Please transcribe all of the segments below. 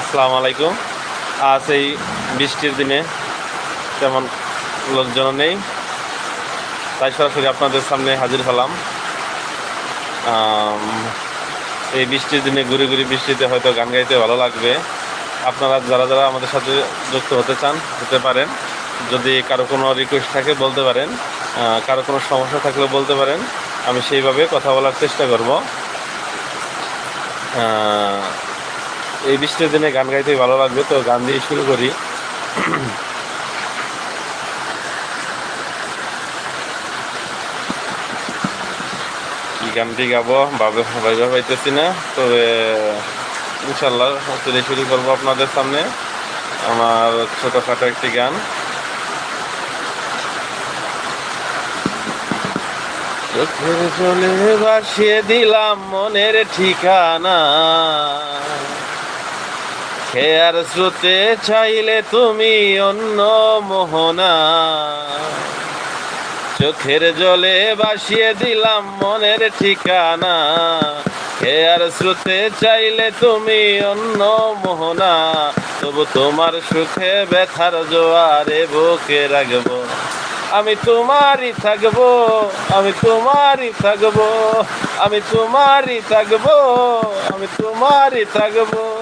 আসসালামু আলাইকুম। আজ এই বৃষ্টির দিনে তেমন লোকজন নেই। তাই সরাসরি আপনাদের সামনে হাজির হলাম। এই বৃষ্টির দিনে ঘুরে ঘুরে বৃষ্টিতে হয়তো গান গাইতে ভালো লাগবে। আপনারা যারা যারা আমাদের সাথে যুক্ত হতে চান, হতে পারেন। যদি কারও কোনো রিকোয়েস্ট থাকে, বলতে পারেন। কারও কোনো সমস্যা থাকলে বলতে পারেন। আমি সেইভাবে কথা বলার চেষ্টা করব। এই বৃষ্টির দিনে গান গাইতে ভালো লাগবে, তো গান দিয়ে শুরু করি। কি গানটি গাবো? ভাবে পাইতেছি না, তবে ইনশাল্লাহ চলে শুরু করব আপনাদের সামনে আমার ছোটোখাটো একটি গান। চোখের জলে ভাসিয়ে দিলাম মনের ঠিকানা। খেয়ার স্রোতে চাইলে তুমি অন্য মোহনা। চোখের জলে ভাসিয়ে দিলাম মনের ঠিকানা। খেয়ার স্রোতে চাইলে তুমি অন্য মোহনা। তবু তোমার সুখে ব্যথার জোয়ারে বুকে রাখব। আমি তোমারই থাকব, আমি তোমারই থাকব, আমি তোমারই থাকব, আমি তোমারই থাকব।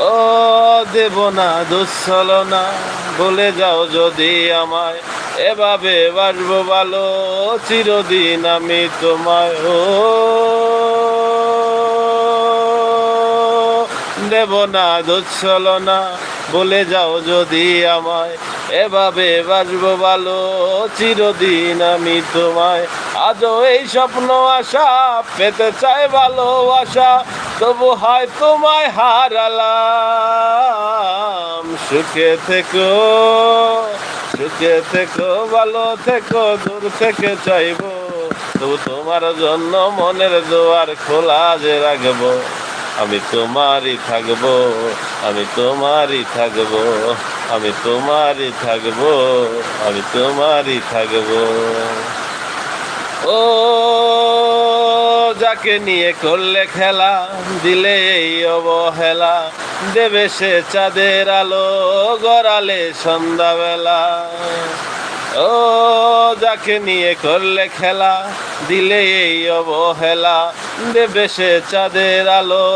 ও দেব না দুঃসলনা বলে যাও যদি আমায়। এভাবে বাসবো ভালো, চিরদিন আমি তোমায়। ও দেব না দুঃসলনা বলে যাও যদি আমায়, এভাবে বাসবো ভালো। চিরদিন আমি তোমায়, আজও এই স্বপ্ন আশা পেতে চাই ভালোবাসা। তবু হয় তোমায় হারালাম। সুখে থেকো সুখে থেকো, ভালো থেকো, দূর থেকে চাইব। তবু তোমার জন্য মনের দুয়ার খোলা যে রাখব। আমি তোমারই থাকব, আমি তোমারই থাকব, আমি তোমারই থাকব, আমি তোমারই থাকব। ও, যাকে নিয়ে করলে খেলা, দিলে এই অবহেলা, দেবে সে চাঁদের আলো, গড়ালে সন্ধ্যাবেলা। ও যাকে নিয়ে করলে খেলা, দিলে এই অবহেলা। দেবে সে চাঁদের আলো,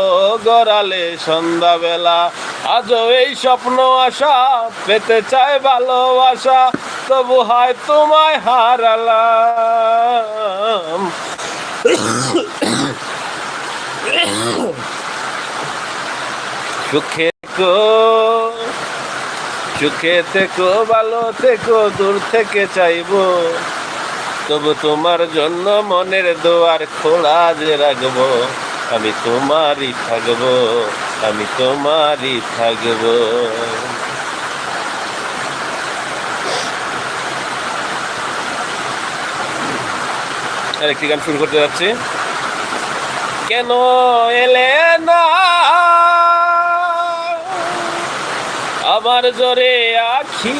গড়ালে সন্ধ্যাবেলা। আজও এই স্বপ্ন আশা, পেতে চায় ভালোবাসা। তবু হয় তোমায় হারালাম। সুখে থেকো। সুখে থেকো, ভালো থেকো, দূর থেকে চাইব। তবু তোমার জন্য মনের দোয়ার খোলা যে রাখব, আমি তোমারই থাকব, আমি তোমারই থাকব। আরেকটি গান শুরু করতে যাচ্ছি? কেন এলে না আমার জোরে আখি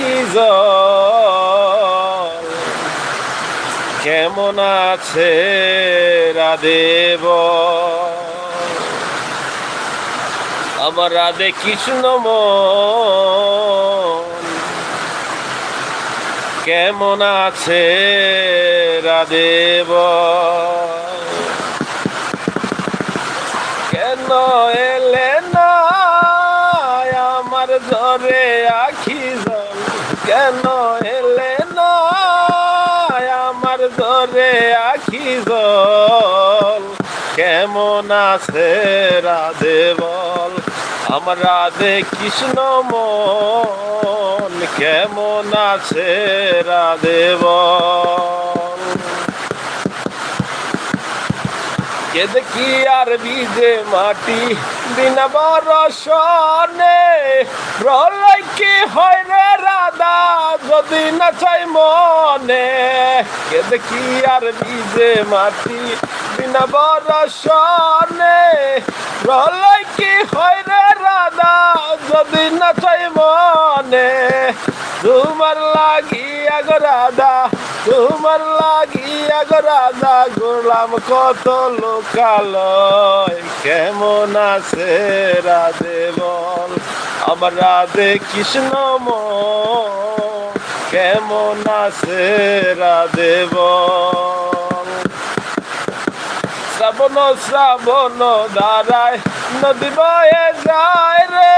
কেমন আছে রাদেব আমার রাধে কৃষ্ণ মন। কেমন আছে রাদেব কেন এলে না ঝরে আখি জল, কেন এলে না আমার ঝরে আখি জল? কেমন আছে রাধে বল? আমার রাধে কৃষ্ণ মন, কেমন আছে রাধে বল? কেদে কি আর বিজে মাটি? বিনা বরসনে প্রলয় কি হয় রে রাধা? যদি না চাই মনে কে দেখি আর ভিজে মাটি? বিনা বরসনে প্রলয় কি হয় রে রাধা? যদি না চাই মনে, তোমার লাগিয়া গো রাধা, তোমার লাগিয়া গো রাধা, গোলাম কত লোকালয়, কেমন আছে রাধে বল? আমার রাধে কৃষ্ণ মন কেমন আছে রাধে বল? শ্রাবণ শ্রাবণ দাঁড়ায় নদী বয়ে যায় রে,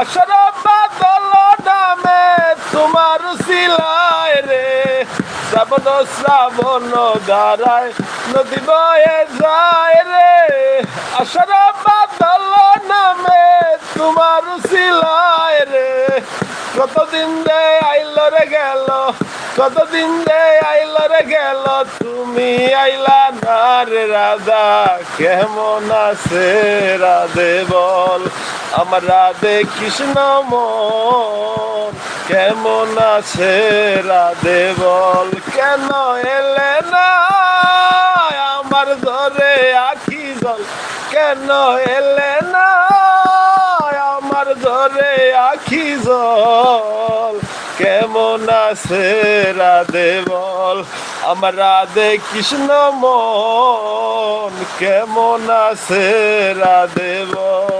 আসর বাদল নামে তোমার সিলায় রে। শ্রাবণ শ্রাবণ দাঁড়ায় নদী বয়ে যায় রে। আসর বাদল নামে তোমার সিলায় রে। কতদিন দে আইল রে গেল, কতদিন দে আইল রে গেল, তুমি আইলা না রে রাধা কেমন আছে রাধে বল? আমার রাধে কৃষ্ণ মন, কেমন আছে রাধে বল? কেন এলে না? আমার ধরে আখি জল। কেন এলে না? আমার ধরে আখি জল। কেমন আছে রাধে বল? আমার রাধে কৃষ্ণ মন, কেমন আছে রাধে বল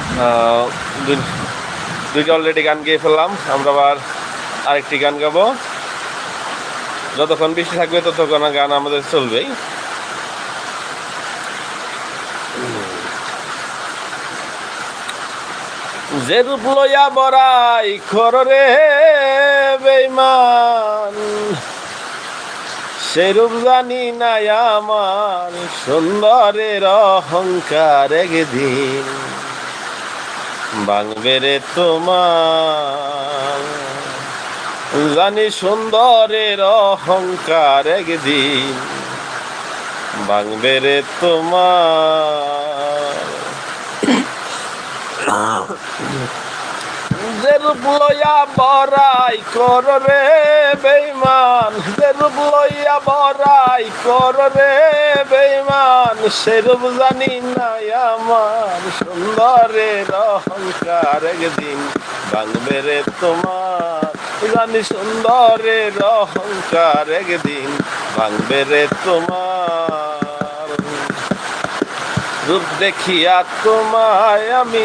আহ, দু- দুইটা অলরেডি গান গেয়ে ফেললাম। আমরা আবার আরেকটি গান গাবো। যতক্ষণ বৃষ্টি থাকবে, ততক্ষণ গান আমাদের চলবেই। যে রূপ লইয়া বরাই খর রে বেইমান সে রূপ জানি না আমার, সুন্দরের অহংকার একদিন। বাংবে রে তোমার। জানি সুন্দরের অহংকার একদিন বাংবে রে তোমার রূপ লইয়া বরাই কর রে বেইমান রূপ লইয়া বরাই কর রে বেইমান সে রূপ জানি নাই আমার সুন্দরের অহংকার একদিন ভাঙবে রে তোমার। জানি সুন্দরের অহংকার একদিন ভাঙবে রে তোমার। রূপ দেখিয়া তোমায় আমি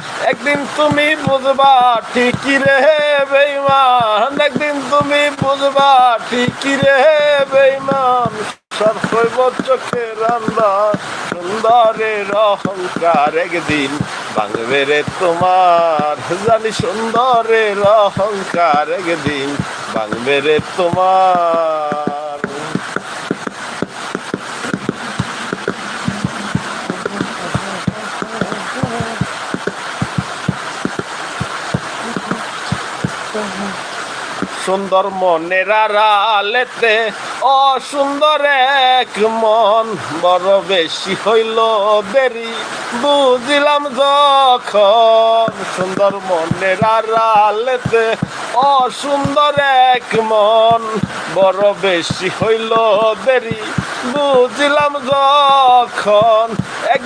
একদিন তুমি বুঝবা ঠিকই রে বেইমান একদিন তুমি বুঝবা ঠিকই রে বেইমান সব কইব চোখে রান্দা সুন্দরের অহংকার একদিন ভাঙবে রে তোমার। জানি সুন্দরের অহংকার একদিন ভাঙবে রে তোমার। সুন্দর মনের আড়ালেতে অসুন্দর এক মন। বড় বেশি হইল দেরি, বুঝিলাম যখন। সুন্দর মনের আড়ালেতে অসুন্দর এক মন। বড় বেশি হইল দেরি, বুঝিলাম যখন।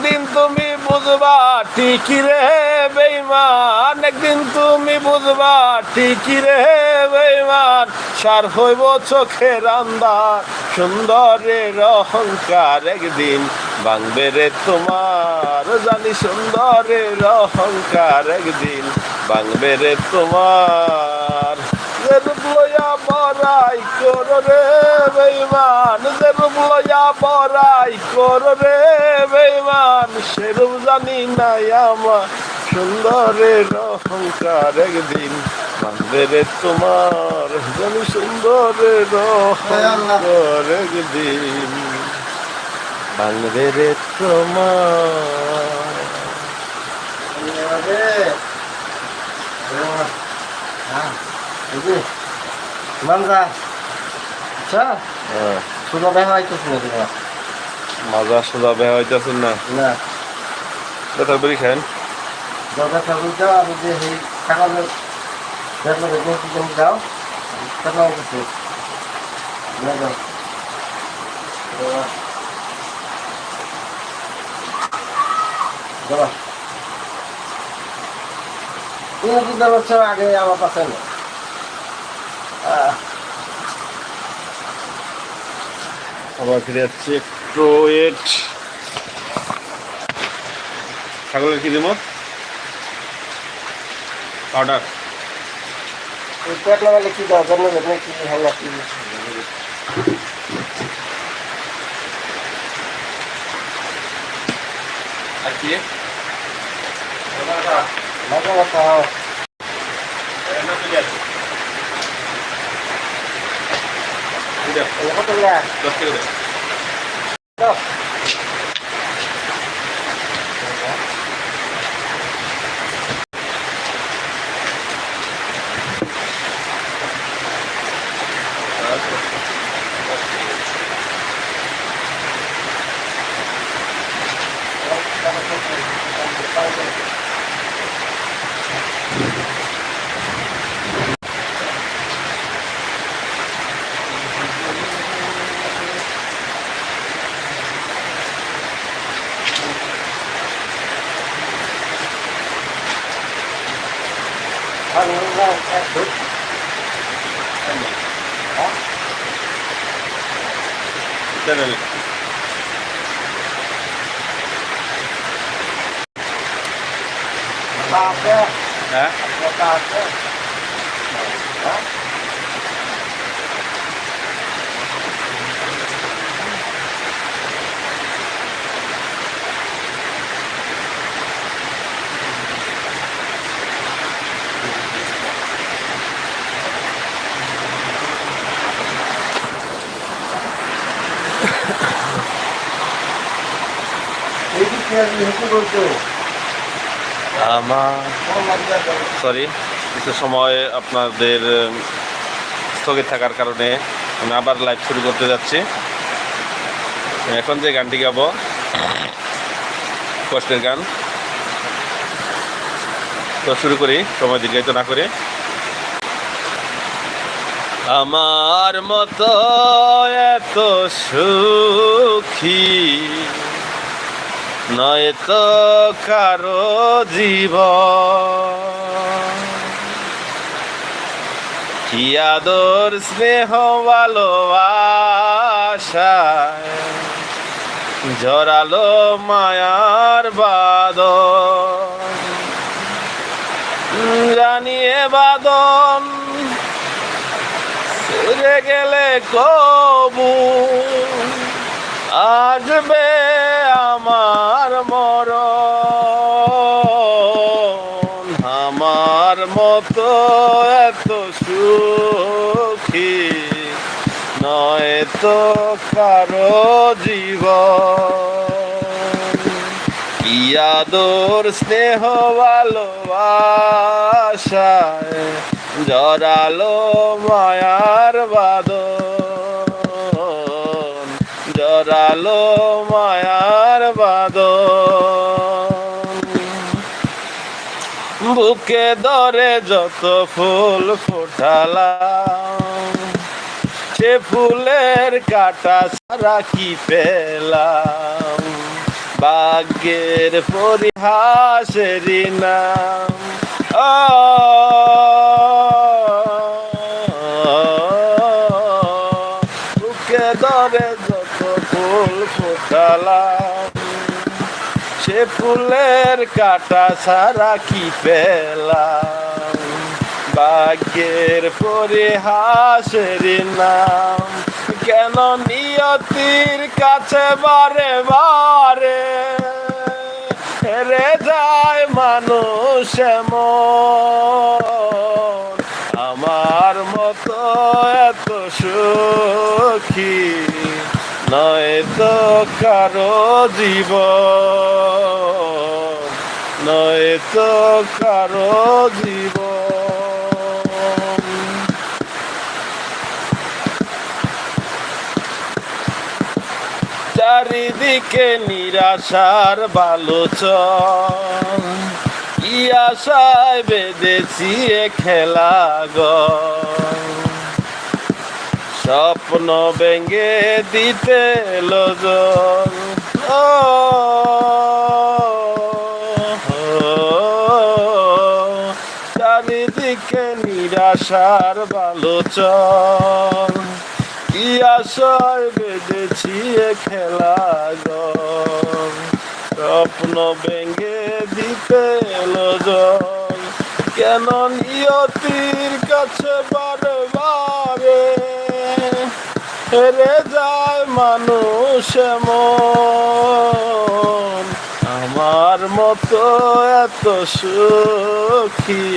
একদিন তুমি বুঝবা ঠিকই রে বেইমান একদিন তুমি বুঝবা ঠিকই রে বেইমান সার হইব চোখের আন্দার সুন্দরের অহংকার একদিন ভাঙবে রে তোমার। জানি সুন্দরের অহংকার একদিন ভাঙবে রে তোমার। যে রূপ লইয়া বড়াই কর রে বেইমান যে রূপ লইয়া বড়াই কর রে বেইমান সে রূপ জানি নাই আমার সুন্দরের অহংকার একদিন। রে তোমার জানি সুন্দরের অহংকার একদিন। ভাঙবে রে তোমার মানজা আচ্ছা? সুদা দেখা হইতেছে না তোমার মাজা সোজা বেয়া হইতেছেন না। না। ব্যথা করি খান দরকার থাকুন যাও আমি যে সেই সকালে দেখো তুমি যাও। কেন হইতেছে না তুমি বুঝতে পারছ আগে আমার পাশে না আবার ফিরে যাচ্ছি একটু ওয়েট ছাগলের কি দিব অর্ডার ওই পেট লাগালে কি? দাও জন্ম দেবে কি ভালো কি আর কি কথা। কত না দশ টাকা দে দাও ভালো না একটু চ্যানেল আছে হ্যাঁ কথা আছে হ্যাঁ এই কি আপনি হেঁটে বলছো আমার সরি কিছু সময় আপনাদের স্থগিত থাকার কারণে আমি আবার লাইভ শুরু করতে যাচ্ছি। এখন যে গানটি গাবো, কষ্টের গান। তো শুরু করি, সময় দীর্ঘায়িত না করে। আমার মতো এত সুখী নয় তো কারও জীব কি আদর, স্নেহ ভালোবাসায় জরালো মায়ার বাদন জানিয়ে বাদন গেলে কবু আসবে আমার মর আমার মতো এত সুখী নয় তো কারও জীব কি আদর, স্নেহ, ভালোবাসায় জরালো মায়ার বাদন জরালো মায়ার বাদন বুকে ধরে যত ফুল ফোটালাম, সে ফুলের কাটা সারা কি পেলাম? ভাগ্যের পরিহাসেরই নাম। বুকে ধরে ফুল ফোটালাম সে ফুলের কাটা সারা কি পেলাম? ভাগ্যের পরিহাসের নাম কেন নিয়তির কাছে বারে বারে? হেরে যায় মানুষ আমার মতো এত সুখী নয় তো কারও জীবন, নয় তো কারও জীবন। চারিদিকে নিরাশার বালোচন, ই আশায় বেঁধেছি খেলা গো স্বপ্ন ভেঙে দিতে চারিদিকে নিরাশার বালোচন কি আশায় বেঁধেছি খেলা গো স্বপ্ন ভেঙে দিতে লোজন কেন নিয়তির কাছে বারে হেরে যায় মানুষ এমন। আমার মতো এত সুখী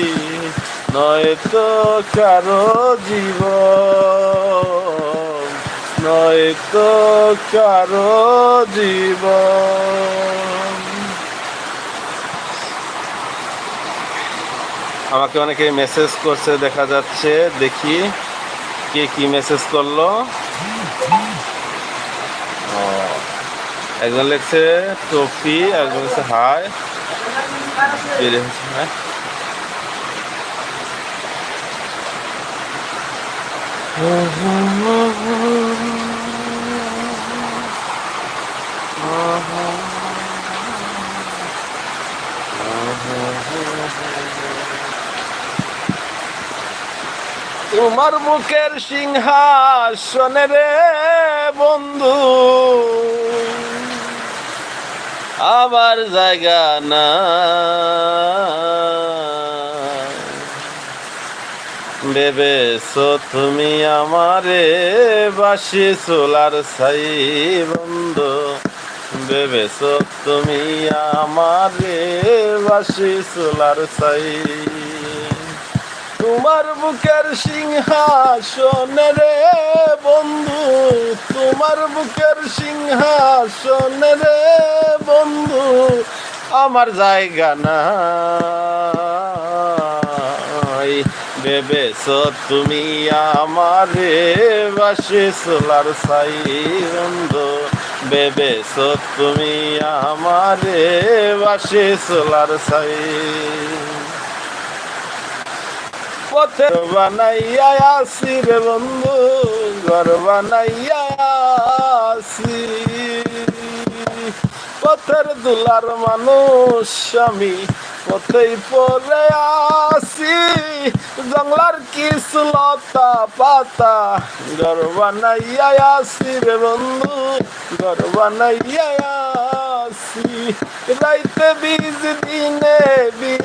নয় তো কারও জীব নয় তো কারও জীব আমাকে অনেকে মেসেজ করছে, দেখা যাচ্ছে, দেখি। কে কি মেসেজ করল? একজন লিখছে টপি একজন লিখছে হাই। হ্যাঁ। তোমার মুখের সিংহাসনে রে বন্ধু। আবার জায়গা না। ভেবেছো তুমি আমারে বাসি সোলার সাই বন্ধু। ভেবেছো তুমি আমারে বাসি সোলার সাই তোমার বুকের সিংহাসন রে বন্ধু, তোমার বুকের সিংহাসন রে বন্ধু, আমার জায়গা নাই। ভেবেছ তুমি আমারে বাসে সোলার সাই বন্ধু, ভেবেছ তুমি আমারে বাসে সোলার সাই পথে। বানাইয়া আসি রে বন্ধু, ঘর বানাইয়া পথের দুলার মানুষ আমি পথেই পরে আসি। জঙ্গলার কিছু লতা পাতা ঘর বানাইয়া রে বন্ধু, ঘর বানাইয়া রাইতে বীজ দিনে বীজ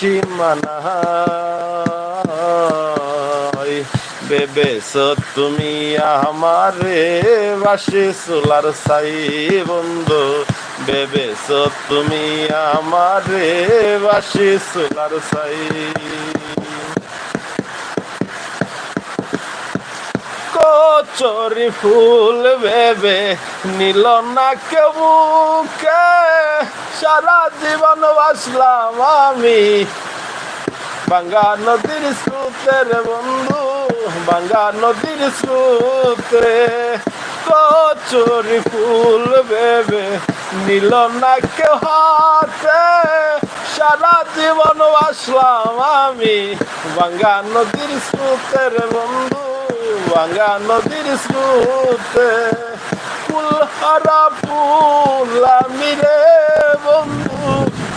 সীমানায়। বেবেছ তুমি আমারে বাসে সোলার সাই বন্ধু। বেবেছ তুমি আমারে বাসে সোলার সাই কচরি ফুল ভেবে নিল না কেউ মুখে সারা জীবন বাসলাম আমি। বাঙ্গা নদীর স্রোতের বন্ধু, বাঙ্গা নদীর স্রোতে। কচুরি ফুল ভেবে নিল না কেউ হাতে। সারা জীবন বাসলাম আমি। বাঙ্গা নদীর স্রোতের বন্ধু বাঙ্গা নদীর স্রোতে ফুলহারা ফুল আমি রে বন্ধু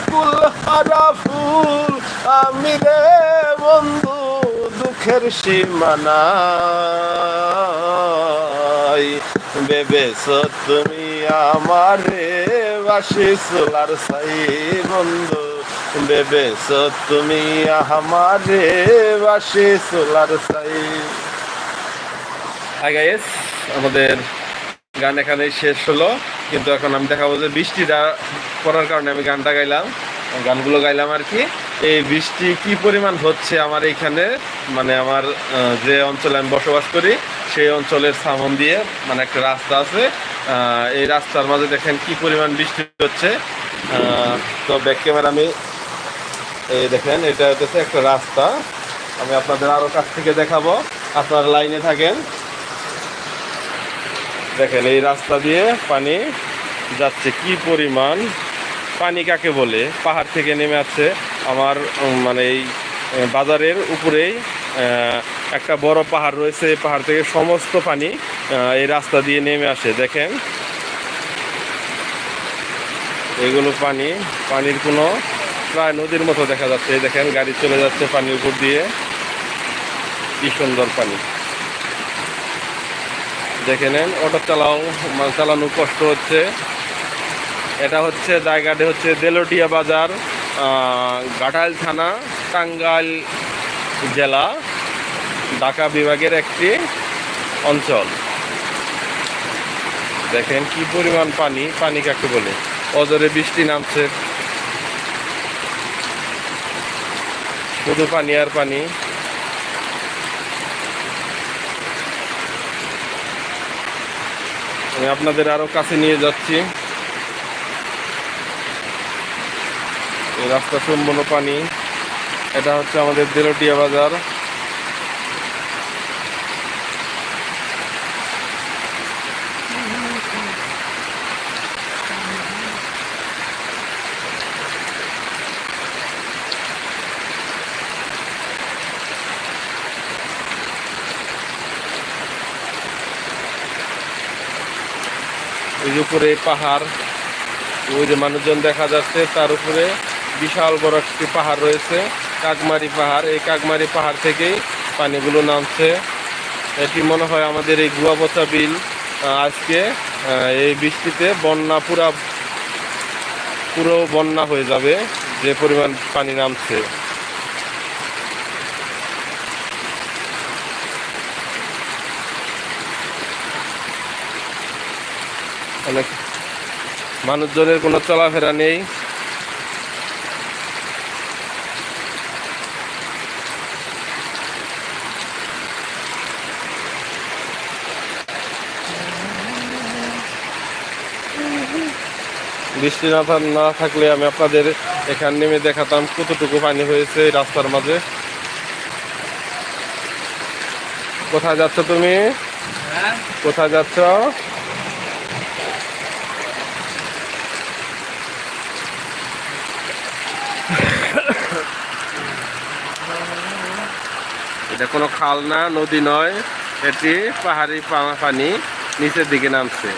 ফুলহারা ফুল আমি রে বন্ধু দুঃখের সীমানাই বেবেছ তুমি আমারে বাসি সোলার সাই বন্ধু বেবেছ তুমি আমারে বাসি সোলার সাই হাই গাইস আমাদের গান এখানেই শেষ হলো। কিন্তু এখন আমি দেখাবো যে বৃষ্টিটা পড়ার কারণে আমি গানটা গাইলাম। গানগুলো গাইলাম আর কি। এই বৃষ্টি কি পরিমাণ হচ্ছে আমার এইখানে? মানে আমার যে অঞ্চলে আমি বসবাস করি, সেই অঞ্চলের সামন দিয়ে মানে একটা রাস্তা আছে। এই রাস্তার মাঝে দেখেন কি পরিমাণ বৃষ্টি হচ্ছে। তো ব্যাক ক্যামেরা আমি, এই দেখেন, এটা হচ্ছে একটা রাস্তা। আমি আপনাদের আরও কাছ থেকে দেখাবো। আপনারা লাইনে থাকেন। দেখেন, এই রাস্তা দিয়ে পানি যাচ্ছে। কি পরিমাণ? পানি কাকে বলে? পাহাড় থেকে নেমে আসছে আমার মানে এই বাজারের উপরেই একটা বড় পাহাড় রয়েছে। পাহাড় থেকে সমস্ত পানি এই রাস্তা দিয়ে নেমে আসে। দেখেন, এগুলো পানি, পানির কোনো প্রায় নদীর মতো দেখা যাচ্ছে। দেখেন, গাড়ি চলে যাচ্ছে পানির উপর দিয়ে। কি সুন্দর পানি। দেখে নেন, অটো চালাও চালানো কষ্ট হচ্ছে। এটা হচ্ছে জায়গাটি হচ্ছে দেলোটিয়া বাজার ঘাটাইল থানা, টাঙ্গাইল জেলা, ঢাকা বিভাগের একটি অঞ্চল। দেখেন কি পরিমাণ পানি পানি কাকে বলে? অজরে বৃষ্টি নামছে। শুধু পানি আর পানি। আমি আপনাদের আরও কাছে নিয়ে যাচ্ছি। রাস্তা সম্পূর্ণ পানি। এটা হচ্ছে আমাদের দেলটিয়া বাজার। যে উপরে পাহাড়। ওই যে মানুষজন দেখা যাচ্ছে, তার উপরে বিশাল বড় একটি পাহাড় রয়েছে, কাকমারি পাহাড়। এই কাকমারি পাহাড় থেকেই পানিগুলো নামছে। এটি মনে হয় আমাদের এই গুয়াপচা বিল আজকে এই বৃষ্টিতে বন্যা পুরা, পুরো বন্যা হয়ে যাবে, যে পরিমাণ পানি নামছে। অনেক মানুষজনের কোনো চলাফেরা নেই। বৃষ্টি না না থাকলে আমি আপনাদের এখান নেমে দেখাতাম কতটুকু পানি হয়েছে রাস্তার মাঝে। কোথায় যাচ্ছ তুমি? কোথায় যাচ্ছ? এটা কোনো খাল না নদী নয় এটি পাহাড়ি পানি নিচের দিকে নামছে।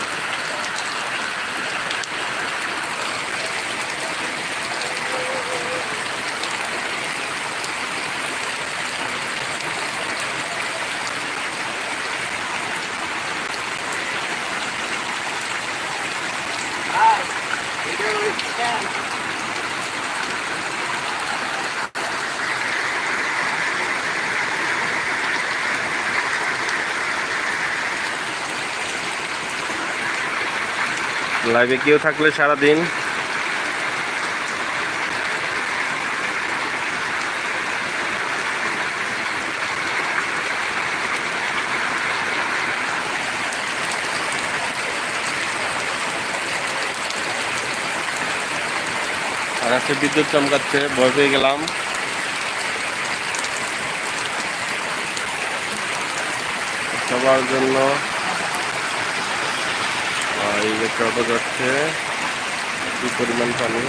লাইভে কেউ থাকলে সারাদিন। আর বিদ্যুৎ চমকাচ্ছে ভয় পেয়ে গেলাম। সবার জন্য এই যে টোটো যাচ্ছে কি পরিমাণ পানি?